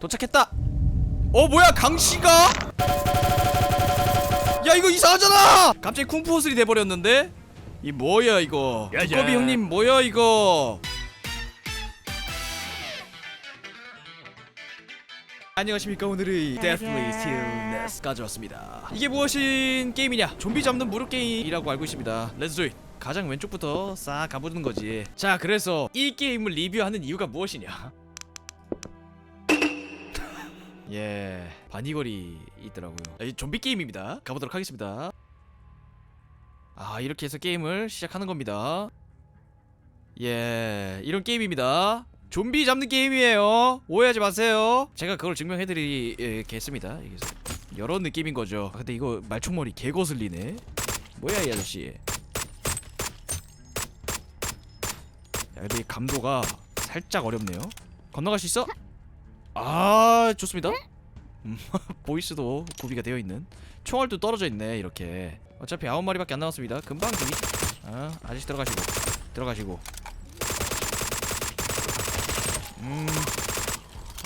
도착했다. 어 뭐야 강씨가? 야 이거 이상하잖아! 갑자기 쿵푸 호슬이 돼버렸는데? 이 뭐야 이거? 야자. 두꺼비 형님 뭐야 이거? 안녕하십니까 오늘의 Deathly Stillness 가져왔습니다. 이게 무엇인 게임이냐? 좀비 잡는 무료 게임이라고 알고 있습니다. Let's do it. 가장 왼쪽부터 싹 가보는 거지. 자 그래서 이 게임을 리뷰하는 이유가 무엇이냐 예 바니걸이 있더라고요. 이 좀비 게임입니다. 가보도록 하겠습니다. 아 이렇게 해서 게임을 시작하는 겁니다. 예 이런 게임입니다. 좀비 잡는 게임이에요. 오해하지 마세요. 제가 그걸 증명해드리겠습니다. 이런 느낌인 거죠. 아, 근데 이거 말총머리 개 거슬리네. 뭐야 이 아저씨. 야 근데 이 감도가 살짝 어렵네요. 건너갈 수 있어? 아 좋습니다. 음, 보이스도 구비가 되어 있는. 총알도 떨어져 있네 이렇게. 어차피 아홉 마리밖에 안 남았습니다. 금방 되니 아 아저씨 들어가시고 들어가시고. 음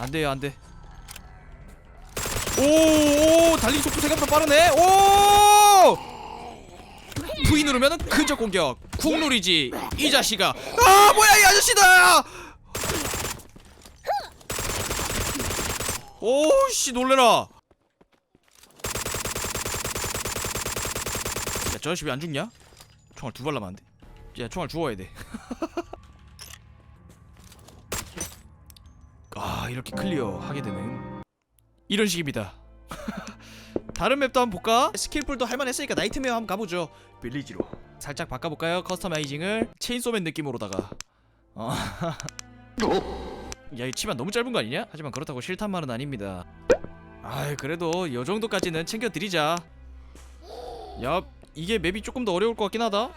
안돼요 안돼. 오오 달리기 속도 생각보다 빠르네. 오! V 누르면은 근접 공격. 쿵 누리지 이 자식아. 아 뭐야 이 아저씨다 오씨 놀래라 야저 아저씨 왜 안 죽냐? 총알 두 발 남았는데 야 총알 주워야 돼 아 이렇게 클리어 하게 되는 이런 식입니다 다른 맵도 한번 볼까? 스킬풀도 할만했으니까 나이트메어 한번 가보죠 빌리지로 살짝 바꿔볼까요? 커스터마이징을 체인소맨 느낌으로다가 어. 야, 이 치마 너무 짧은 거 아니냐? 하지만 그렇다고 싫단 말은 아닙니다. 아이, 그래도 요 정도까지는 챙겨드리자. 야, 이게 맵이 조금 더 어려울 것 같긴 하다.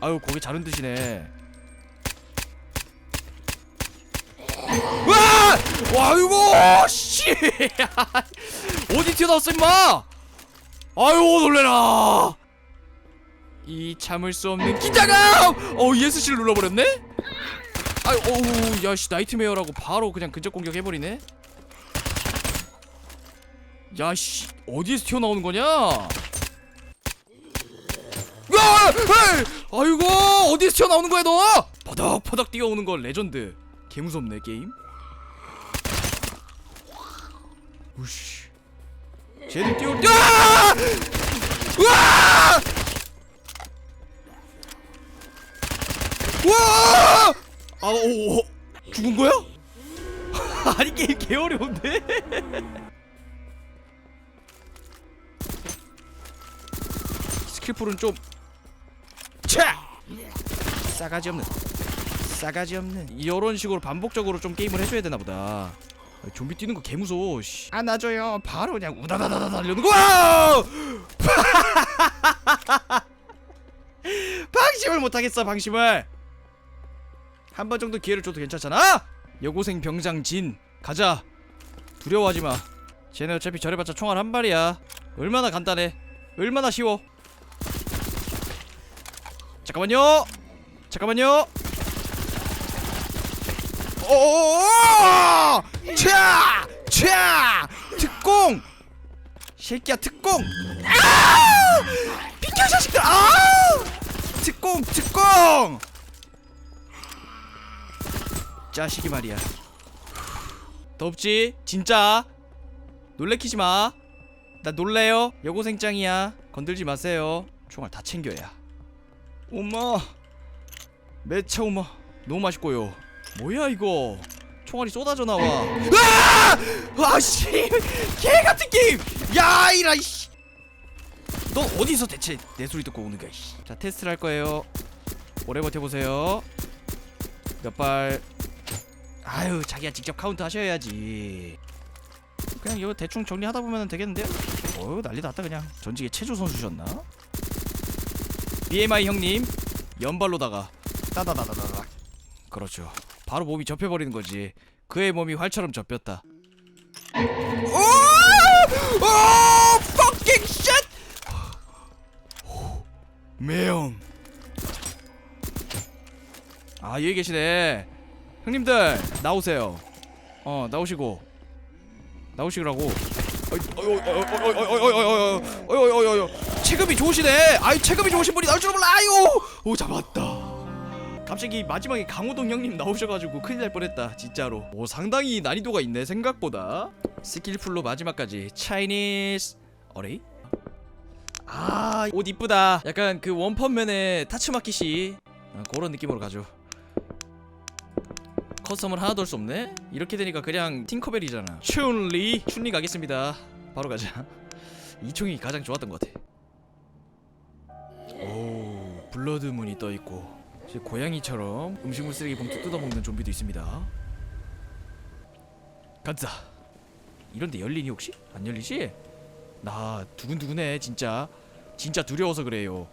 아유, 고개 잘 흔드시네. 와! 와, 아이고, 씨! 어디 튀어나왔어, 임마! 아유, 놀래라! 이 참을 수 없는 긴장감! 어, ESC를 눌러버렸네? 아유 어우 야씨 나이트메어라고 바로 그냥 근접 공격 해버리네 야씨 어디에서 튀어나오는 거냐 야! 에이! 아이고 어디에서 튀어나오는 거야 너 퍼덕퍼덕 뛰어오는 거 레전드 개무섭네 게임 우씨 쟤들 뛰어올 때 아! 으아! 우와! 아, 오, 오, 죽은 거야? 아니 게임 개 어려운데? 스킬풀은 좀 차! 싸가지 없는 싸가지 없는 이런 식으로 반복적으로 좀 게임을 해줘야 되나 보다 아, 좀비 뛰는 거 개 무서워 씨. 안아줘요 바로 그냥 우다다다다 달려는 거! 방심을 못하겠어 방심을 한 번 정도 기회를 줘도 괜찮잖아? 여고생 병장 진 가자 두려워하지 마 쟤네 어차피 저래봤자 총알 한 발이야 얼마나 간단해 얼마나 쉬워 잠깐만요 잠깐만요 오오오 차! 차! 특공! 새끼야 특공! 아! 비켜 이 자식들! 아! 특공 특공! 자식이 말이야. 덥지? 진짜? 놀래키지 마. 나 놀래요. 여고생짱이야. 건들지 마세요. 총알 다 챙겨야. 엄마. 매차 엄마. 너무 맛있고요. 뭐야 이거? 총알이 쏟아져 나와. 아! 아씨! 개 같은 게임! 야 이라 이씨! 너 어디서 대체 내 소리 듣고 오는 거야? 자 테스트를 할 거예요. 오래 버텨보세요. 몇 발. 아유 자기가 직접 카운트 하셔야지 그냥 이거 대충 정리하다 보면 되겠는데요? 어휴 난리 났다 그냥 전직의 체조 선수셨나? BMI 형님 연발로다가 따다다다다다 그렇죠 바로 몸이 접혀버리는 거지 그의 몸이 활처럼 접혔다 오! 오! fucking shit! 매형 아 여기 계시네 형님들 나오세요 어 나오시고 나오시라고 체급이 좋으시네 아이 체급이 좋으신 분이 나올 줄 몰라요 오 잡았다 갑자기 마지막에 강호동 형님 나오셔가지고 큰일 날 뻔했다 진짜로 오 상당히 난이도가 있네 생각보다 스킬풀로 마지막까지 차이니스 어레이? 아옷 이쁘다 약간 그 원펀맨의 타츠마키시 아, 그런 느낌으로 가죠 커스텀을 하나도 할 수 없네? 이렇게 되니까 그냥 팅커벨이잖아. 춘리 춘리 가겠습니다. 바로 가자. 이 총이 가장 좋았던 것 같아. 오 블러드문이 떠있고 고양이처럼 음식물 쓰레기 봉투 뜯어먹는 좀비도 있습니다. 간다. 이런데 열리니 혹시? 안 열리지? 나 두근두근해 진짜. 진짜 두려워서 그래요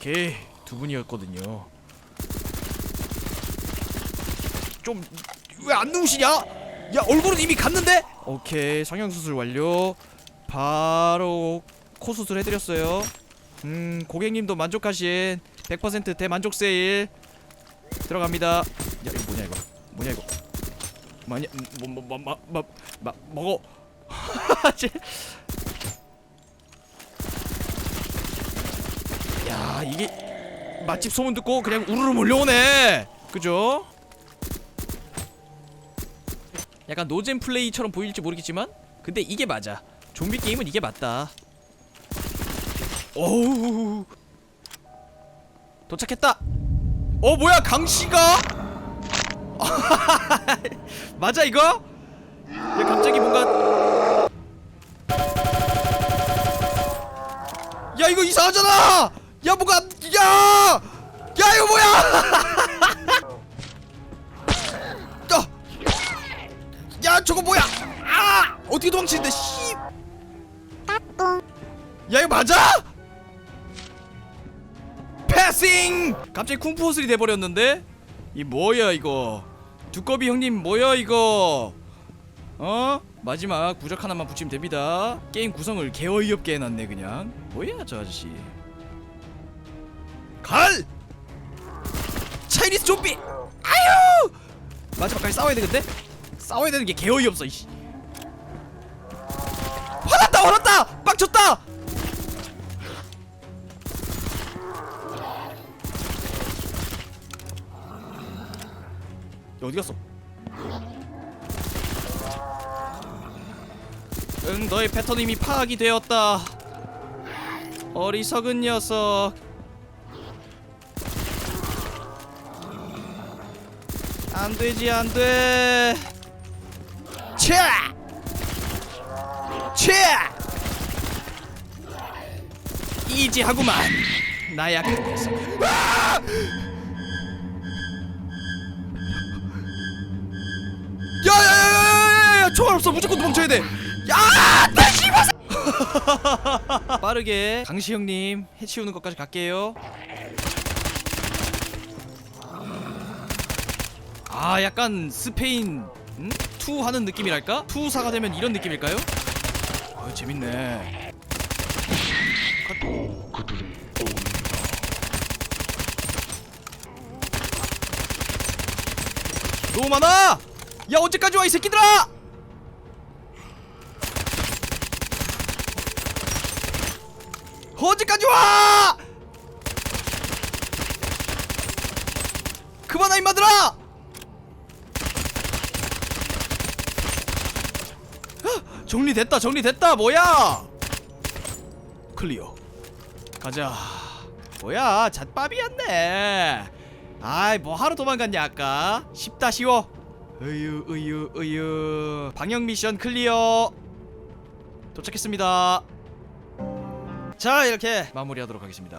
걔 두 분이었거든요. 좀 왜 안 누우시냐? 야 얼굴은 이미 갔는데? 오케이 성형 수술 완료. 바로 코 수술 해드렸어요. 음 고객님도 만족하신 100% 대만족 세일 들어갑니다. 야 이거 뭐냐 이거? 뭐냐 이거? 뭐냐 뭐뭐뭐뭐뭐 먹어 쟤. 야 이게 맛집 소문 듣고 그냥 우르르 몰려오네. 그죠? 약간 노잼 플레이처럼 보일지 모르겠지만 근데 이게 맞아. 좀비 게임은 이게 맞다. 오우. 도착했다. 어 뭐야 강씨가? 맞아 이거? 야 갑자기 뭔가 야 이거 이상하잖아 야 뭐가 야! 야 이거 뭐야! 야! 야 저거 뭐야! 아! 어떻게 도망치는데 씨. 야 이거 맞아? 패싱! 갑자기 쿵푸 호슬이 돼버렸는데? 이 뭐야 이거? 두꺼비 형님 뭐야 이거? 어? 마지막 부적 하나만 붙이면 됩니다. 게임 구성을 개어이없게 해놨네 그냥. 뭐야 저 아저씨 갈! 차이니스 좀비! 아유! 마지막까지 싸워야 되는데? 싸워야 되는 게 개어이 없어 이씨. 화났다 화났다! 빡쳤다! 야 어디 갔어? 응 너의 패턴 이미 파악이 되었다. 어리석은 녀석 안 되지 안돼 차! 차! 이지하구만 나약한 녀석 아! 야야야야야야 총알 없어 무조건 도망쳐야 돼 야! 나 씨발 빠르게 강시 형님 해치우는 것까지 갈게요 아 약간 스페인 음? 투 하는 느낌이랄까? 투사가 되면 이런 느낌일까요? 아 재밌네 너무 많아! 야 언제까지 와 이 새끼들아! 언제까지 와! 그만아 임마들아! 정리됐다 정리됐다 뭐야? 클리어. 가자. 뭐야 잣밥이었네. 아이 뭐 하루 도망갔냐 아까? 쉽다 쉬워. 으유 으유 으유. 방역 미션 클리어. 도착했습니다. 자 이렇게 마무리하도록 하겠습니다